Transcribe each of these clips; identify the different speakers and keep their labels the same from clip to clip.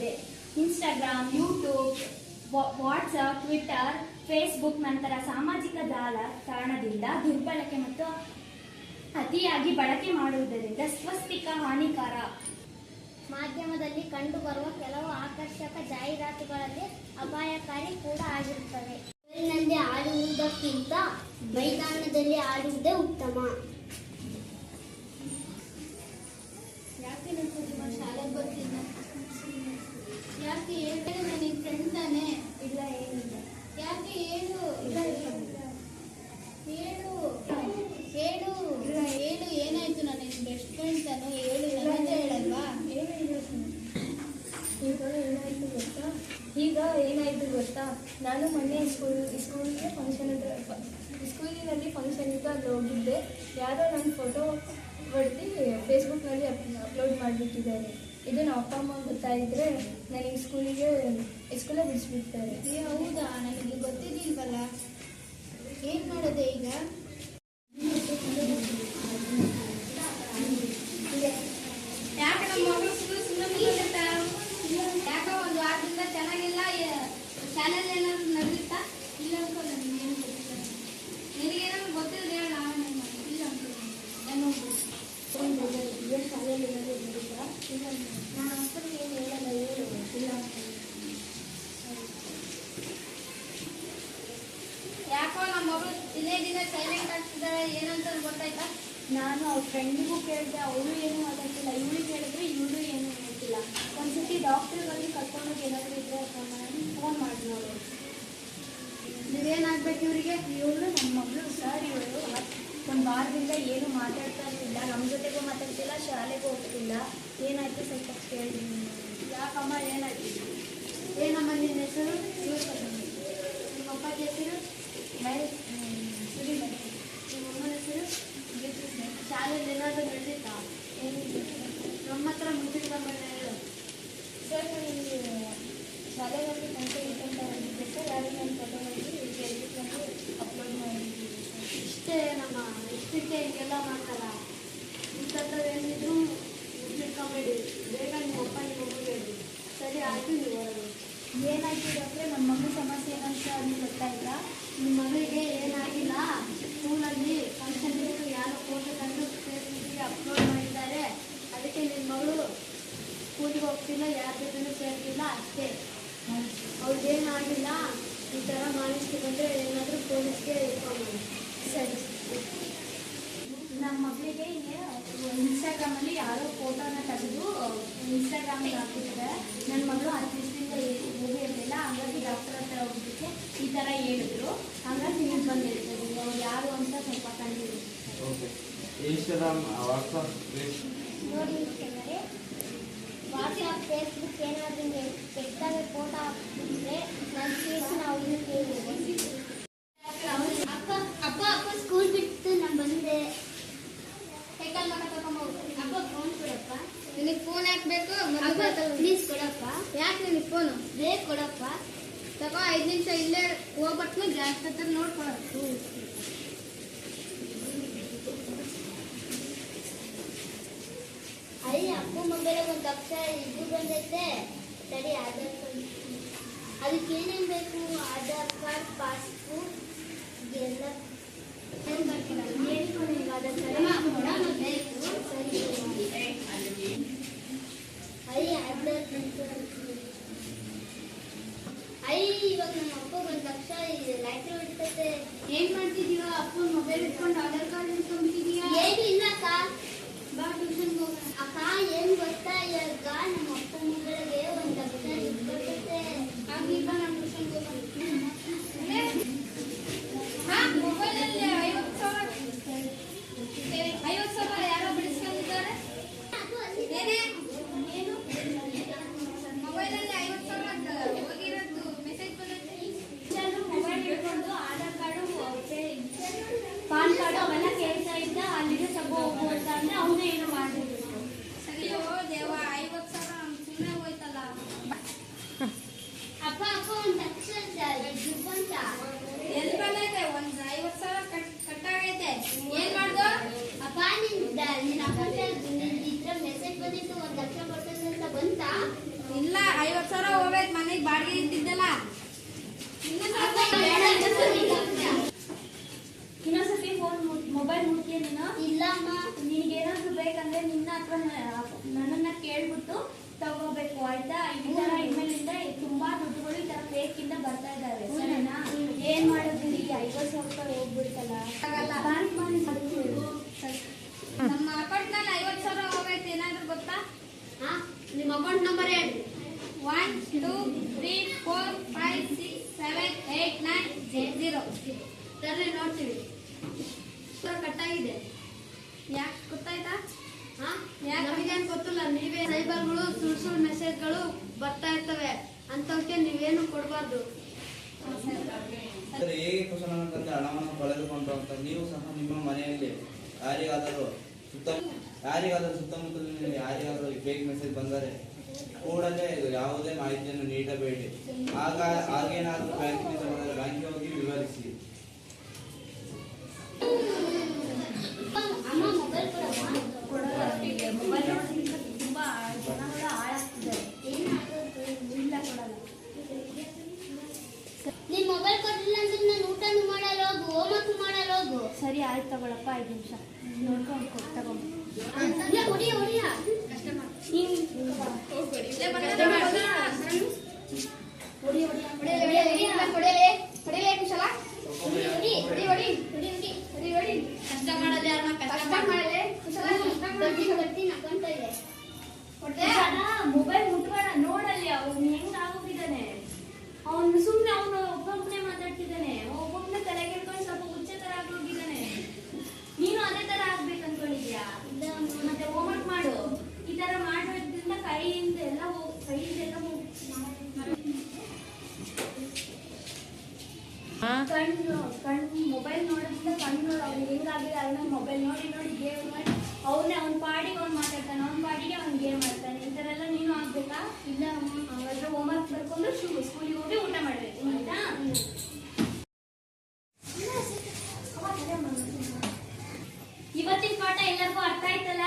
Speaker 1: ಆಗಿದೆ Instagram YouTube WhatsApp Twitter Facebook ನಂತರ ಸಾಮಾಜಿಕ ಜಾಲತಾಣದಿಂದ ದುರ್ಬಳಕೆ ಮತ್ತು ಅತಿಯಾಗಿ ಬಳಕೆ ಮಾಡುವುದರಿಂದ ಸ್ವಸ್ತಿಕ ಹಾನಿಕಾರ.
Speaker 2: ಮಾಧ್ಯಮದಲ್ಲಿ ಕಂಡುಬರುವ ಕೆಲವು ಆಕರ್ಷಕ ಜಾಹೀರಾತುಗಳಲ್ಲಿ ಅಪಾಯಕಾರಿ ಕೂಡ ಆಗಿರುತ್ತವೆ. ಮೊಬೈಲ್ನಲ್ಲಿ ಆಡುವುದಕ್ಕಿಂತ ಮೈದಾನದಲ್ಲಿ ಆಡುವುದೇ ಉತ್ತಮ.
Speaker 3: ಯಾಕೆ ನಿಮ್ಮ ಶಾಲೆಗೆ ಬರ್ತಿಲ್ಲ ಯಾಕೆ ಹೇಳ್ತಾರೆ ನನಗೆ ಫ್ರೆಂಡ್ ತಾನೆ?
Speaker 1: ಇಲ್ಲ ಏನಿಲ್ಲ
Speaker 3: ಯಾಕೆ ಹೇಳು?
Speaker 1: ಇಲ್ಲ
Speaker 3: ಹೇಳು. ಹೇಳು. ಹೇಳು. ಏನಾಯ್ತು? ನನಗೆ ಬೆಸ್ಟ್ ಫ್ರೆಂಡ್ ತಾನೇ. ಹೇಳು. ಅಂತ ಹೇಳಲ್ವಾ?
Speaker 4: ಈಗ ಏನಾಯ್ತು ಗೊತ್ತಾ? ಈಗ ಏನಾಯ್ತು ಗೊತ್ತಾ? ನಾನು ಮೊನ್ನೆ ಸ್ಕೂಲ್ ಸ್ಕೂಲಿಗೆ ಫಂಕ್ಷನ್ ಹತ್ರ ಸ್ಕೂಲಿನಲ್ಲಿ ಫಂಕ್ಷನ್ ಇತ್ತು ಅಲ್ಲಿ ಹೋಗಿದ್ದೆ. ಯಾರೋ ನನ್ನ ಫೋಟೋ ಹೊಡೆದು ಫೇಸ್ಬುಕ್ನಲ್ಲಿ ಅಪ್ಲೋಡ್ ಮಾಡಿಬಿಟ್ಟಿದ್ದಾರೆ. ಇದು ನಮ್ಮ ಅಪ್ಪ ಅಮ್ಮ ಗೊತ್ತಾಯಿದ್ರೆ ನನಗೆ ಸ್ಕೂಲಿಗೆ ಸ್ಕೂಲೇ ಬಿಡಿಸ್ಬಿಡ್ತಾರೆ.
Speaker 3: ಹೌದಾ? ನನಗೆ ಗೊತ್ತಿರ್ಲಿಲ್ವಲ್ಲ ಏನ್ ಮಾಡೋದೆ ಈಗ ಯಾಕೆ ನಮ್ಮ ಮಗಳು ಸುಮ್ಮನೆ ಸುಮ್ಮನೆ ಯಾಕೋ ಒಂದು ವಾರದಿಂದ ಚೆನ್ನಾಗಿಲ್ಲ ಚಾನಲ್ ಏನಾದ್ರು ನಡೆಯುತ್ತಾ ಇಲ್ಲ ಅನ್ಕೋ ನನಗೆ ಏನು ಗೊತ್ತಿಲ್ಲ ನಿನಗೇನಾದ್ರು ಗೊತ್ತಿದ್ರೆ ಹೇಳು ನಾನು ಏನ್ ಮಾಡ್ತೀನಿ. ಇಲ್ಲ ಅನ್ಕೋ ನಾನು
Speaker 4: ಶಾಲೆಯಲ್ಲಿ ಏನಾದರೂ ನೋಡಿದ್ರಾ ಇಲ್ಲ ನಾನು ಅಷ್ಟೊಂದು ಏನು ಹೇಳಲ್ಲ ಹೇಳು ಇಲ್ಲ
Speaker 3: ಯಾಕೋ ನಮ್ಮ ಮಗಳು ದಿನೇ ದಿನೇ ಸೈಲೆಂಟ್ ಆಗ್ತಿದ್ದಾಳೆ ಏನಂತ ಗೊತ್ತಾಯ್ತಾ
Speaker 1: ನಾನು ಅವ್ರ ಫ್ರೆಂಡಿಗೂ ಕೇಳಿದೆ ಅವಳು ಏನು ಮಾತಾಡ್ತಿಲ್ಲ, ಇವಳು ಕೇಳಿದ್ರೆ ಇವಳು ಏನು ಹೇಳ್ತಿಲ್ಲ. ಒಂದ್ಸತಿ ಡಾಕ್ಟರ್ಗಳಿಗೆ ಕರ್ಕೊಂಡೋಗಿ ಏನಾದರೂ ಇದ್ರೆ ಫೋನ್ ಮಾಡಿ ನೋಡು
Speaker 3: ನೀವೇನಾಗ್ಬೇಕು ಇವರಿಗೆ?
Speaker 1: ಇವಳು ನಮ್ಮ ಮಗಳು ಸರ್ ಇವಳು ಒಂದು ವಾರದಿಂದ ಏನು ಮಾತಾಡ್ತಾ ಇರಲಿಲ್ಲ ನಮ್ಮ ಜೊತೆಗೂ ಮಾತಾಡ್ತಿಲ್ಲ, ಶಾಲೆಗೂ ಹೋಗ್ತಿಲ್ಲ. ಏನಾಯ್ತು ಸ್ವಲ್ಪ ಕೇಳಿ.
Speaker 3: ಯಾಕಮ್ಮ, ಏನಾಯ್ತು ಏನಮ್ಮ ನಿನ್ನ ಹೆಸರು ನಿಮ್ಮ ಅಪ್ಪಾಜಿ ಹೆಸರು ಸುರಿಮಣಿ ನಿಮ್ಮ ಅಮ್ಮನ ಹೆಸರು ಶಾಲೆಯಲ್ಲಿ ಏನಾದರೂ ನಡೆದಿತ್ತಾ ನಮ್ಮ ಹತ್ರ ಮುಂಚಿನ ಬಂದ ಹೇಳು
Speaker 4: ಸರ್ ನನಗೆ ಶಾಲೆಯಲ್ಲಿ ಫಂಕ್ಷನ್ ಇತ್ತು ಅಂತ ಹೇಳಿದ್ದೆ ಸರ್ ಯಾರು ನನ್ನ ಫೋಟೋ ಮಾಡಿ ಫೇಸ್ಬುಕ್ನಲ್ಲಿ ಅಪ್ಲೋಡ್ ಮಾಡಿದ್ದೀವಿ
Speaker 3: ಇಷ್ಟೇ ನಮ್ಮ ಇಷ್ಟಕ್ಕೆ ಹಿಂಗೆಲ್ಲ ಮಾಡ್ತಾರ ಇಂಥದ್ದು ಏನಿದ್ರು ತಿಳ್ಕೊಬೇಡಿ ಬೇಗ ನಿಮ್ಮ ಅಪ್ಪ ನಿಮ್ಮ ಅಮ್ಮಗೆ ಹೇಳಿ ಸರಿ ಆಯ್ತು ನೀವು ಹೊರಡು
Speaker 1: ಏನಾಯ್ತು ಡಾಕ್ಟ್ರೆ ನಮ್ಮ ಮಗು ಸಮಸ್ಯೆ ಏನಂತ ಅದು ಗೊತ್ತಾಯ್ತಾ
Speaker 3: ನಿಮ್ಮ ಮಗಳಿಗೆ ಏನಾಗಿಲ್ಲ ಸ್ಕೂಲಲ್ಲಿ ಫಂಕ್ಷನ್ ಇತ್ತು ಯಾರೋ ಫೋಟೋ ತಂದು ಫೇಸ್ಬುಕ್ಗೆ ಅಪ್ಲೋಡ್ ಮಾಡಿದ್ದಾರೆ ಅದಕ್ಕೆ ನಿಮ್ಮ ಮಗಳು ಸ್ಕೂಲಿಗೆ ಹೋಗ್ತಿಲ್ಲ ಯಾರ ಜೊತೆನೂ ಸೇರ್ತಿಲ್ಲ ಅಷ್ಟೇ ಅವ್ರಿಗೇನಾಗಿಲ್ಲ ಈ ಥರ ಮಾಹಿತಿ ಬಂದರೆ ಏನಾದರೂ ಪೊಲೀಸ್ಗೆ ಇನ್ಫಾರ್ಮ್ ಮಾಡಿ
Speaker 1: ಸರಿ ನಮ್ಮ ಮಗಳಿಗೆ ಇನ್ಸ್ಟಾಗ್ರಾಮಲ್ಲಿ ಯಾರೋ ಫೋಟೋನ ತೆಗೆದು ಇನ್ಸ್ಟಾಗ್ರಾಮಿಗೆ ಹಾಕಿದ್ದಾರೆ ನನ್ನ ಮಗಳು ಹತ್ತು ದಿವಸದಿಂದ ಹೋಗಿ ಇರಲಿಲ್ಲ ಹಾಗಾಗಿ ಡಾಕ್ಟರ್ ಹತ್ರ ಹೋಗಿದ್ದಕ್ಕೆ ಈ ಥರ ಹೇಳಿದ್ರು ಹಾಗಾಗಿ ನೀವು ಬಂದಿರ್ತೀವಿ ಅವ್ರು ಯಾರು ಅಂತ ಸ್ವಲ್ಪ ಕಂಡಿದ್ದೀವಿ
Speaker 5: ಓಕೆ ಇನ್ಸ್ಟಾಗ್ರಾಮ್ ವಾಟ್ಸಪ್
Speaker 2: ನೋಡಿ ವೀಕ್ಷಕರೇ ವಾಟ್ಸಪ್ ಫೇಸ್ಬುಕ್ ಏನಾದರೂ ಕೆಟ್ಟದಾಗಿ ಫೋಟೋ ಹಾಕಿದ್ರೆ ನನ್ನ ಕೇಸ್ ನಾವು ಇನ್ನು ಕೇಳಿದ್ವಿ ಅಪ್ಪ ಅಪ್ಪ ಅಪ್ಪ ಸ್ಕೂಲ್ ಬಿಟ್ಟು ನಾನು ಬಂದೆ
Speaker 3: ಸೈಕಲ್ ಮಗ ತಗೊಂಬೋಗು
Speaker 2: ಅಪ್ಪ ಫೋನ್ ಕೊಡಪ್ಪ
Speaker 3: ನಿನಗೆ ಫೋನ್ ಹಾಕ್ಬೇಕು
Speaker 2: ಅಪ್ಪ ಪ್ಲೀಸ್ ಕೊಡಪ್ಪ
Speaker 3: ಯಾಕೆ ನಿನಗೆ ಫೋನು
Speaker 2: ಬೇಗ ಕೊಡಪ್ಪ
Speaker 3: ತಗೋ ಐದು ನಿಮಿಷ ಇಲ್ಲೇ ಹೋಗ್ಬಿಟ್ಟು ಜಾಸ್ತಿ ಹತ್ರ ನೋಡ್ಕೊಳೋದು
Speaker 2: ಅಲ್ಲಿ ಅಪ್ಪ ಮೊಬೈಲ್ ಒಂದು ಅಕ್ಷರ ಇದು ಬಂದೈತೆ ಸರಿ ಆಧಾರ್ ಕಾರ್ಡ್ ಅದಕ್ಕೆ ಏನೇನು ಬೇಕು ಆಧಾರ್ ಕಾರ್ಡ್ ಪಾಸ್ಬುಕ್ ಎಲ್ಲ ಏನು ಬರ್ತೀರಾ? ಆಧಾರ್ ಕಾರ್ಡ್. ಬೇಕು. ಸರಿ ಅಲ್ಲಿ ಆಧಾರ್ ಕಾರ್ಡ್ ಐ ಇವಾಗ ನಮ್ಮ ಅಪ್ಪ ಒಂದು ಲಕ್ಷ ಲೈಟ್ರ್ ಹೊಡಿತೈತೆ
Speaker 3: ಏನ್ ಮಾಡ್ತಿದೀವ ಅಪ್ಪನ ಮೊಬೈಲ್ ಇಟ್ಕೊಂಡು ಆಧಾರ್ ಕಾರ್ಡ್ ಇಟ್ಕೊಂಡ್ಬಿಟ್ಟಿದೀಯಾ
Speaker 2: ಏನು ಇಲ್ಲ ಅಕ್ಕ
Speaker 3: ಬಾ ಟ್ಯೂಷನ್ಗೆ ಹೋಗೋಣ
Speaker 2: ಅಕ್ಕ ಏನ್ ಗೊತ್ತಾ ಇವಾಗ ನಮ್ಮ ಅಪ್ಪ ಮಗಳಿಗೆ ಒಂದು ಲಕ್ಷ ದುಡ್ಡು ಬರ್ತೈತೆ
Speaker 3: ಆಗ್ಲಿ ಬಾ ನಾನು ಟ್ಯೂಷನ್ಗೆ ಹೋಗೋಣ ಹಾ ಮೊಬೈಲಲ್ಲಿ ಐವತ್ತು ಸಾವಿರ ಐವತ್ತು ಸಾವಿರ ಯಾರೋ ಬಿಡಿಸ್ಕೊಂಡಿದ್ದಾರೆ ಏನೇ ಏನು ಮೊಬೈಲಲ್ಲಿ ಐವತ್ತು ಸಾವಿರ ಹೋಗಿರೋದು ಮೆಸೇಜ್ ಬಂದೈತೆ
Speaker 1: ಮೊಬೈಲ್ ಹಿಡ್ಕೊಂಡು ಆಧಾರ್ ಕಾರ್ಡು ಪಾನ್ ಕಾರ್ಡು ಅವೆಲ್ಲ ನೋಡ್ಕೊಂಡು
Speaker 3: ನಮ್ಮ ಅಕೌಂಟ್ನಲ್ಲಿ ಐವತ್ತು ಸಾವಿರ ಹೋಗೈತೆ ಏನಾದ್ರು ಗೊತ್ತಾ? ಹಾ? ನಿಮ್ಮ ಅಕೌಂಟ್ ನಂಬರ್ ಹೇಳಿ. One two three four five six seven eight nine zero ಸರಿ ನೋಡ್ತೀವಿ. ಕಟ್ಟಾಗಿದೆ
Speaker 5: ಸರ್ ತಂದೆ ಹಣವನ್ನು ಕಳೆದುಕೊಂಡಂತ ನೀವು ಸಹ ನಿಮ್ಮ ಮನೆಯಲ್ಲಿ ಯಾರಿಗಾದರೂ ಸುತ್ತ ಯಾರಿಗಾದರೂ ಸುತ್ತಮುತ್ತಲಿನಲ್ಲಿ ಯಾರಿಗಾದರೂ ಫೇಕ್ ಮೆಸೇಜ್ ಬಂದರೆ ಕೂಡಲೇ ಯಾವುದೇ ಮಾಹಿತಿಯನ್ನು ನೀಡಬೇಡಿ. ಆಗ ಹಾಗೇನಾದರೂ ಬ್ಯಾಂಕಿನಿಂದ ಬಂದರೆ ಬ್ಯಾಂಕಿಗೆ ಹೋಗಿ ವಿವರಿಸಿ
Speaker 2: ಅಮ್ಮ ಮೊಬೈಲ್ ಕೊಡಮ್ಮ
Speaker 1: ಮೊಬೈಲ್ ನೋಡೋದ್ರಿಂದ ತುಂಬಾ ಜನಗಳ ಹಾಳಾಗ್ತಿದ್ದಾರೆ ಇಲ್ಲ ಕೊಡಲ್ಲ
Speaker 2: ನೀನ್ ಮೊಬೈಲ್ ಕೊಟ್ಟಿಲ್ಲ ಅಂದ್ರೆ ನಾನು ಊಟನು ಮಾಡಲ್ಲ ಹೋಗು ಹೋಮ್ವರ್ಕ್ ಮಾಡಲ್ಲ ಹೋಗು
Speaker 1: ಸರಿ ಆಯ್ತು ತಗೊಳಪ್ಪ ಐದು ನಿಮಿಷ ನೋಡ್ಕೊಂಡು ಕೊಟ್ಟು ತಗೊಂಡು
Speaker 2: ಇಲ್ಲ, ಹೊಡಿಯ ಹೊಡಿಯ
Speaker 3: ಕಷ್ಟ ಮಾಡೋದು ಯಾರನ್ನ ಕಷ್ಟ ಮಾಡಲಿ
Speaker 2: ಬರ್ತೀನಿ ಅಕೌಂಟ್ ಇದೆ
Speaker 1: ಮೊಬೈಲ್ ಮುಟ್ಬೇಡ ನೋಡಲ್ಲಿ ಅವ್ನು ಹೆಂಗ್ ಆಗೋಗಿದ್ದಾನೆ ಅವನು ಸುಮ್ನೆ ಅವನು ಒಬ್ಬೊಬ್ಬನೇ ಮಾತಾಡ್ತಿದ್ದಾನೆ ಒಬ್ಬೊಬ್ಬನೇ ತಲೆ ಕೆಡ್ಕೊಂಡು ಸ್ವಲ್ಪ ಹುಚ್ಚ ತರ ಆಗೋಗಿದ್ದಾನೆ ನೀನು ಅದೇ ತರ ಆಗ್ಬೇಕು ಅನ್ಕೊಂಡಿದ್ಯಾ ಮತ್ತೆ ಹೋಮ್ವರ್ಕ್ ಮಾಡು ಈ ತರ ಮಾಡೋದ್ರಿಂದ ಕೈಯಿಂದ ಎಲ್ಲ ಹೋಗ್- ಕೈಯಿಂದ ಎಲ್ಲ ಹೋಗ್- ಕಣ್ಣು ಕಣ್ಣು ಮೊಬೈಲ್ ನೋಡೋದ್ರಿಂದ ಕಣ್ಣು ಅವ್ನು ಹೆಂಗಾಗಿದೆ ಅವನ ಮೊಬೈಲ್ ನೋಡಿ ನೋಡಿ ಗೇಮ್ ಮಾಡಿ ಅವನೇ ಅವ್ನ ಪಾಡಿಗೆ ಅವ್ನು ಮಾತಾಡ್ತಾನೆ, ಅವ್ನ ಪಾಡಿಗೆ ಅವ್ನು ಗೇಮ್ ಮಾಡ್ತಾನೆ ಈ ಥರ ಎಲ್ಲ ನೀನು ಆಗ್ಬೇಕಾ? ಇಲ್ಲ ಹೋಮ್ ವರ್ಕ್ ಬರ್ಕೊಂಡು ಸ್ಕೂಲಿಗೆ ಹೋಗಿ ಊಟ ಮಾಡಬೇಕು ಆಯ್ತಾ ಇವತ್ತಿನ ಪಾಠ ಎಲ್ಲರಿಗೂ ಅರ್ಥ ಆಯ್ತಲ್ಲ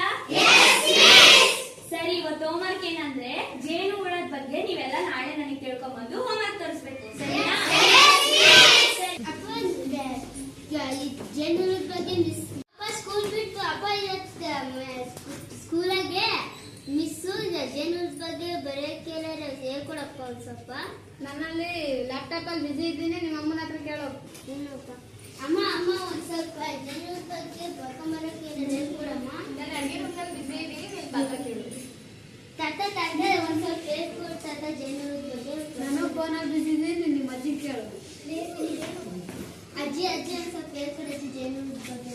Speaker 1: ಸರಿ ಇವತ್ತು ಹೋಮ್ವರ್ಕ್ ಏನಂದ್ರೆ ಜೇನು ಹುಳದ ಬಗ್ಗೆ ನೀವೆಲ್ಲ ನಾಳೆ ನನಗೆ ತಿಳ್ಕೊಂಬಂದು ಹೋಮ್ವರ್ಕ್ ತೋರಿಸ್ಬೇಕು ಸರಿನಾ ಸರಿ.
Speaker 2: ಅಪ್ಪ ಜನರ ಬಗ್ಗೆ ಮಿಸ್ ಅಪ್ಪ ಸ್ಕೂಲ್ ಬಿಟ್ಟು ಅಪ್ಪ ಇವತ್ತು ಸ್ಕೂಲಾಗೆ ಜನರ ಬಗ್ಗೆ ಬರೆಯೋಕೆ ಹೇಳ್ಕೊಡಪ್ಪ ಒಂದು ಸ್ವಲ್ಪ
Speaker 3: ನನ್ನಲ್ಲಿ ಲ್ಯಾಪ್ಟಾಪ್ ಅಲ್ಲಿ ಬಿಸಿ ಇದ್ದೀನಿ ನಿಮ್ಮ ಅಮ್ಮನ ಹತ್ರ ಕೇಳೋ.
Speaker 2: ಏನಪ್ಪ? ಅಮ್ಮ ಅಮ್ಮ ಒಂದು ಸ್ವಲ್ಪ ಜೇನು ಬಗ್ಗೆ ಬರ್ಕೊಂಬರೋಕೆ ಹೇಳ್ಕೊಡಮ್ಮ.
Speaker 3: ನಾನು ಅಡುಗೆ ರೂಮ್ನಲ್ಲಿ ಬಿಸಿ ಇದ್ದೀನಿ ನೀನು ಪಾತ್ರ ಕೇಳು.
Speaker 2: ತಾತ ತಾತ ಒಂದು ಸ್ವಲ್ಪ ಹೇಳ್ಕೊಡು ತಾತ ಜೇನು ಬಗ್ಗೆ
Speaker 3: ನಾನು ಫೋನಲ್ಲಿ ಬಿಸಿ ಇದ್ದೀನಿ ನಿಮ್ಮ ಅಜ್ಜಿ ಕೇಳು.
Speaker 2: ಅಜ್ಜಿ ಅಜ್ಜಿ ಒಂದು ಸ್ವಲ್ಪ ಹೇಳ್ಕೊಡು. ಅಜ್ಜಿ ಜನರ ಬಗ್ಗೆ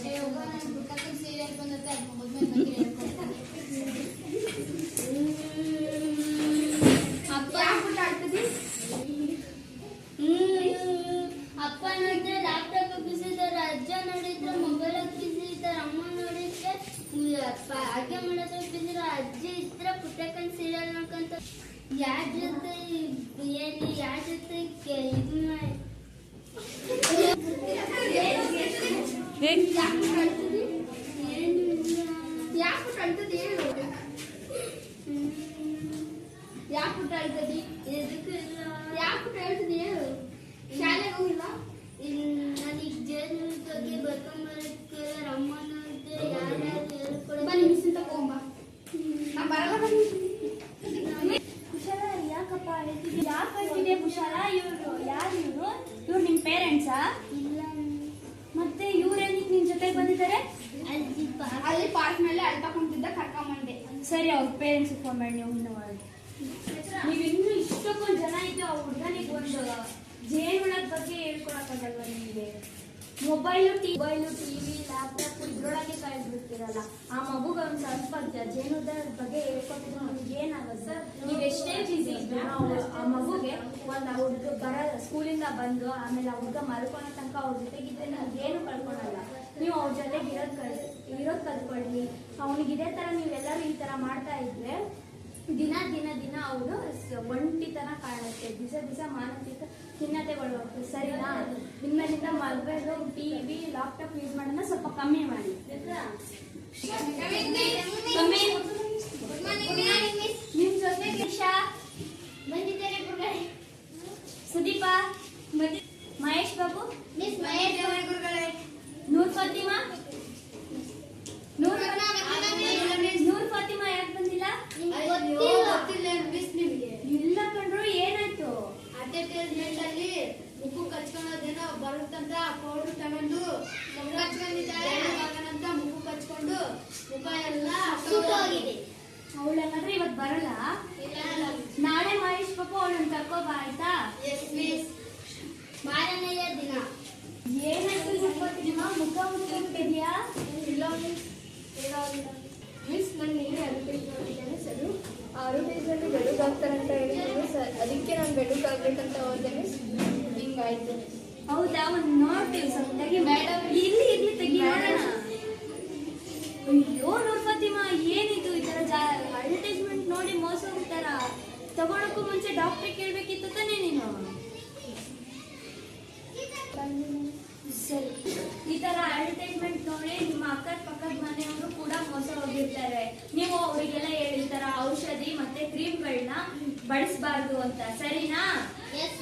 Speaker 2: ಯಾರ ಜೊತೆ ಏನು ಯಾರ ಜೊತೆ ಇದು ಮಾಡಿ
Speaker 3: ಯಾಕೆ ಅಳ್ತದೆ ಹೇಳು ಯಾಕೆ ಅಳ್ತದೆ
Speaker 2: ಎದಕ್ಕೂ ಇಲ್ಲ
Speaker 3: ಯಾಕೆ ಹೇಳ್ತದೆ ಹೇಳು ಶಾಲೆಗೆ ಹೋಗಿಲ್ಲ
Speaker 2: ನನಗೆ ಜೇನು ಬಗ್ಗೆ ಬರ್ಕೊಂಬರಕ್ಕೆ ಅಮ್ಮ ನೋಡಿದ್ರೆ ಯಾರ್ಯಾರು ಹೇಳ್ಕೊಡೋ
Speaker 3: ಬನ್ನಿ ಮಿಸ್ ತಗೊಂಬ ನಾ ಬರಲ್ಲ ಬನ್ನಿ
Speaker 1: ಕುಶಲ ಯಾಕಪ್ಪ ಹೇಳ್ತಿದ್ದೆ ಯಾಕೆ ಹೇಳ್ತಿದ್ದೆ ಕುಶಲ ಇವರು ಯಾರು ಇವರು ಇವ್ರು ನಿಮ್ಮ ಪೇರೆಂಟ್ಸಾ
Speaker 2: ಇಲ್ಲ
Speaker 1: ಮತ್ತೆ ಇವ್ರೇನಿಕ್ ನಿನ್ ಜೊತೆಗೆ ಬಂದಿದ್ದಾರೆ
Speaker 2: ಅಜ್ಜಿ ಪಾ
Speaker 3: ಅಲ್ಲಿ ಪಾರ್ಕ್ನಲ್ಲಿ ಅಳ್ತಾ ಕುಂತಿದ್ದ ಕರ್ಕೊಂಬಂದೆ
Speaker 1: ಫೋನ್ ಮಾಡಿ ನೀವು ಹಿಂದೆ ಮಾಡಿ ನೀವು ಇನ್ನೂ ಇಷ್ಟಕ್ಕೊಂದು ಜನ ಇದ್ದು ಆ ಹುಡುಗನಿಗೆ ಒಂದು ಜೇನುಳದ ಬಗ್ಗೆ ಹೇಳ್ಕೊಳಕ್ಕಾಗಲ್ವ ನಿಮಗೆ? Mobile T mobile TV laptop ಇದ್ರೊಳಗೆ ಕಳೆದ್ಬಿಡ್ತೀರಲ್ಲ ಆ ಮಗುಗೆ ಒಂದು ಸ್ವಲ್ಪ ಜೇನುದ ಬಗ್ಗೆ ಹೇಳ್ಕೊಟ್ಟಿದ್ರು ನಮ್ಗೆ ಏನಾಗುತ್ತೆ ಸರ್? ನೀವು ಎಷ್ಟೇ ಬಿಸಿ ಇದ್ರು ಆ ಮಗುಗೆ ಒಂದು ಹುಡುಗ ಬರ, ಸ್ಕೂಲಿಂದ ಬಂದು ಆಮೇಲೆ ಆ ಹುಡುಗ ಮಲ್ಕೊಳೋ ತನಕ ಅವ್ರ ಜೊತೆಗಿದ್ರೆ ನಾವು ಏನು ಕಳ್ಕೊಳಲ್ಲ. ನೀವು ಅವ್ರ ಜೊತೆಗೆ ಇರೋದು ಕಲ್ತ್ಕೊಳ್ಳಿ ಅವನಿಗೆ ಇದೇ ಥರ ನೀವೆಲ್ಲರೂ ಈ ಥರ ಮಾಡ್ತಾ ಇದ್ರೆ ದಿನ ದಿನ ದಿನ ಅವನು ಒಂಟಿತನ ಕಾಣುತ್ತೆ. ದಿವಸ ದಿವಸ ಮಾನಸಿಕ ಖಿನ್ನತೆಗಳು ಹೋಗ್ತದೆ ಸರಿನಾ? ನಿಮ್ಮಲ್ಲಿಂದ ಮೊಬೈಲು ಟಿವಿ ಲ್ಯಾಪ್ಟಾಪ್ ಯೂಸ್ ಮಾಡೋದನ್ನ ಸ್ವಲ್ಪ ಕಮ್ಮಿ ಮಾಡಿ? ಕಮ್ಮಿ ನಿಮ್ ಜೊತೆ ದಿಶಾ
Speaker 2: ಬಂದಿದ್ದಾರೆ ಗುರುಗಳೇ
Speaker 1: ಸುದೀಪ ಮತ್ತೆ ಮಹೇಶ್ ಬಾಬು
Speaker 2: ಮಿಸ್ ಮಹೇಶ್ ಅವರ ಗುರುಗಳೇ
Speaker 1: ನೂರ್ ಫಾತಿಮಾ ನೂರ್ ನೂರ್ ಫಾತಿಮಾ ಯಾಕೆ ಬಂದಿಲ್ಲ
Speaker 2: ನಿಮ್ಗೆ
Speaker 3: ಗೊತ್ತಿಲ್ಲ ಮಿಸ್ ನಿಮಗೆ
Speaker 1: ಇಲ್ಲ ಕಂಡ್ರು ಏನಾಯ್ತು
Speaker 3: ಅಡ್ವರ್ಟೈಸ್ಮೆಂಟ್ ಅಲ್ಲಿ ಉಪ್ಪು ಕಚ್ಕೊಳ್ಳೋದೇನೋ ಬರುತ್ತೆ ಅಂತ ಪೌಡರ್ ತಗೊಂಡು ಮುಖ ಹಚ್ಕೊಂಡಿದ್ದಾಳೆ ಮಗನಂತ ಮುಖ ಹಚ್ಕೊಂಡು ಮುಖ ಎಲ್ಲ
Speaker 2: ಸುಟ್ಟೋಗಿದೆ
Speaker 1: ಅವಳಂಗಾದ್ರೆ ಇವತ್ತು ಬರಲ್ಲ? ನಾಳೆ ಮಹೇಶ್ ಪಾಪ ಅವಳನ್ನ ಕರ್ಕೋಬಾ ಆಯ್ತಾ?
Speaker 2: ಮಾರನೆಯ ದಿನ.
Speaker 1: ಏನಾಯ್ತು ನಿಮ್ಮ ಮುಖ ಮುಚ್ಚಿದ್ಯಾ
Speaker 3: ಇಲ್ಲ ಮಿಸ್
Speaker 4: ಮಿಸ್ ನಾನು ನೀವೇ ಅಡ್ವರ್ಟೈಸ್ ನೋಡಿದ್ದೇನೆ ಸರ್. ಅಡ್ವರ್ಟೈಸಲ್ಲಿ ಬೆಳಗಾಗ್ತಾರಂತ ಹೇಳಿದ್ರು ಸರ್. ಅದಕ್ಕೆ ನಾನು ಬೆಳಗಾಗ್ಬೇಕಂತ ಹೋದೆ ಮಿಸ್ ಹಿಂಗಾಯ್ತು.
Speaker 1: ಹೌದಾ? ಒಂದು ನೋಡ್ತೀವಿ ಸ್ವಲ್ಪ ತೆಗಿ ಮೇಡಮ್ ಇಲ್ಲಿ ಇಲ್ಲಿ ತೆಗಿ ನೋಡೋಣ. ಅಯ್ಯೋ ನೋಡ್ ಫಾತಿಮಾ ಏನಿದು ಈ ತರ ಅಡ್ವರ್ಟೈಸ್ಮೆಂಟ್ ನೋಡಿ ಮೋಸ ಹೋಗ್ತಾರ? ತಗೊಳಕ್ಕೂ ಮುಂಚೆ ಡಾಕ್ಟರ್ ಕೇಳ್ಬೇಕಿತ್ತು ತಾನೇ ನೀನು? ಸರಿ. ಈ ತರ ಅಡ್ವರ್ಟೈಸ್ಮೆಂಟ್ ನೋಡಿ ನಿಮ್ಮ ಅಕ್ಕದ ಪಕ್ಕದ ಮನೆಯವರು ಕೂಡ ಮೋಸ ಹೋಗಿರ್ತಾರೆ. ನೀವು ಅವರಿಗೆಲ್ಲ ಹೇಳಿರ್ತಾರ ಔಷಧಿ ಮತ್ತೆ ಕ್ರೀಮ್ಗಳನ್ನ ಬಳಸಬಾರ್ದು ಅಂತ. ಸರಿನಾ?
Speaker 2: Yes,